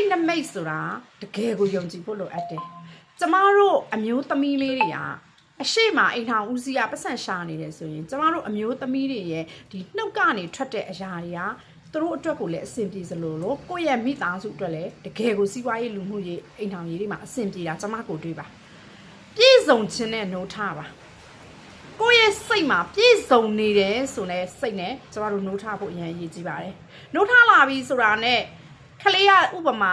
တ်နမိတ်ဆိုတာတကယ်ကိုယုံကြည်ဖို့လိုအပ်တယ်ကျမတို့အမျိုးသမီးလေးတွေကအရှိမအိမ်ထောင်ဦးစီးကပတ်စံရှာနေတယ်ဆိုရင်ကျမတို့အမျိုးသမီးတွေရဲ့ဒီနှုတ်ကနေထွက်တဲ့အရာတွေကသူတို့အတွက်ကိုလည်းအဆင်ပြေစလို့လို့ကိုယ့်ရဲ့မိသားစုအတွက်လည်းတကယ်ကိုစီးပွားရေးလူမှုရေးအိမ်ထောင်ရေးတွေမှာအဆင်ပြေတာကျမကိုတွေးပါပြည့်စုံခြင်းနဲ့နှုတ်ထားပါကိုယ့်ရဲ့စိတ်မှာပြည့်စုံနေတယ်ဆိုတဲ့စိတ်နဲ့ကျမတို့နှိုးထားဖို့အရင်အရေးကြီးပါတယ်။နှိုးထားလာပြီဆိုတာနဲ့ ခလေးကဥပမာ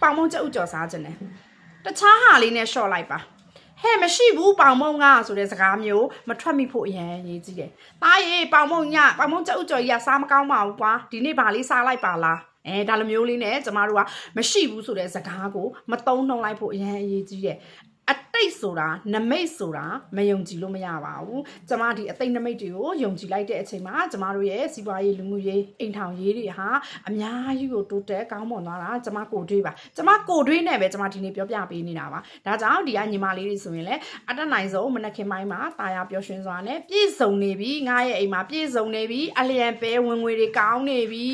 ပေါင်မုံကြက်ဥကြော်စားခြင်းတယ်။တခြားဟာလေးနဲ့ရှော့လိုက်ပါ။ဟဲ့မရှိဘူးပေါင်မုံကဆိုတဲ့စကားမျိုးမထွက်မိဖို့အရင်အရေးကြီးတယ်။တားရေပေါင်မုံညပေါင်မုံကြက်ဥကြော်ကြီးကစားမကောင်းပါဘူးကွာ။ဒီနေ့ဗာလေးစားလိုက်ပါလား။အဲဒါလိုမျိုးလေးနဲ့ကျမတို့ကမရှိဘူးဆိုတဲ့စကားကိုမတုံးနှုံလိုက်ဖို့အရင်အရေးကြီးတယ်အ တိတ်ဆိုတာနမိတ်ဆိုတာမယုံကြည်လို့မရပါဘူးကျမဒီအတိတ်နမိတ်တွေကိုယုံကြည်လိုက်တဲ့အချိန်မှာကျမတို့ရဲ့စီးပွားရေးလူမှုရေးအိမ်ထောင်ရေးတွေဟာအများကြီးကိုတိုးတက်ကောင်းမွန်သွားတာကျမကိုတွေးပါကျမကိုတွေးနဲ့ပဲကျမဒီနေ့ပြောပြပေးနေတာပါဒါကြောင့်ဒီကညီမလေးတွေဆိုရင်လည်းအတက်နိုင်ဆုံးမနက်ခင်းပိုင်းမှာတာယာပျော်ရွှင်စွာနဲ့ပြည့်စုံနေပြီငါရဲ့အိမ်မှာပြည့်စုံနေပြီအလျံပဲဝင်ငွေတွေကောင်းနေပြီ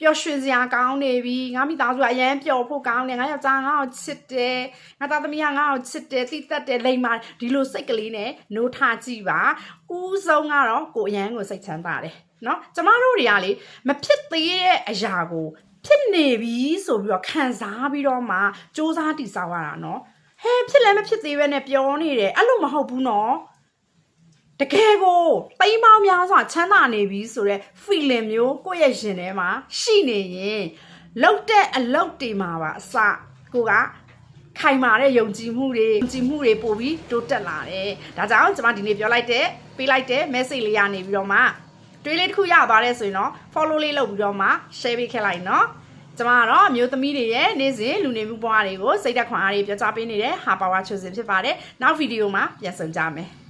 ပျော်ရွှင်စရာကောင်းနေပြီငါမိသားစုကအရန်ပျော်ဖို့ကောင်းတယ်ငါယောက်ျားငါ့ကိုချစ်တယ်ငါသားသမီးကငါ့ကိုချစ်တယ်သိတတ်တယ်လိမ္မာဒီလိုစိတ်ကလေးနဲ့နိုးထကြည့်ပါဦးဆုံးကတော့ကိုအရန်ကိုစိတ်ချမ်းသာတယ်နော်ကျမတို့တွေကလေမဖြစ်သေးတဲ့အရာကို ဖြစ်နေပြီဆိုပြီးတော့ခံစားပြီးတော့မှစူးစမ်းတည်ဆောက်ရတာနော်ဟဲဖြစ်လည်းမဖြစ်သေးပဲနဲ့ပြောနေတယ်အဲ့လိုမဟုတ်ဘူးနော် တကယ်ကိုတိမ်ပေါင်းများစွာချမ်းသာနေပြီဆိုတော့ feeling မျိုးကိုယ့်ရဲ့ရင်ထဲမှာရှိနေရင်လောက်တဲ့အလောက်တွေမှာပါအစကိုကခိုင်မာတဲ့ယုံကြည်မှုတွေယုံကြည်မှုတွေပို့ပြီးတိုးတက်လာတယ်။ဒါကြောင့်ကျွန်မဒီနေ့ပြောလိုက်တဲ့ပေးလိုက်တဲ့ message လေးရနေပြီးတော့မှတွေးလေးတစ်ခုရသွားတဲ့ဆိုရင်တော့ follow လေးလုပ်ပြီးတော့မှ share ပေးခဲ့လိုက်နော်။ကျွန်မကတော့အမျိုးသမီးတွေရဲ့နေ့စဉ်လူနေမှုဘဝတွေကိုစိတ်ဓာတ်ခွန်အားတွေပြောကြားပေးနေတဲ့ဟာပါဝါချိုစင်ဖြစ်ပါတယ်။နောက်ဗီဒီယိုမှာပြန်ဆုံကြမယ်။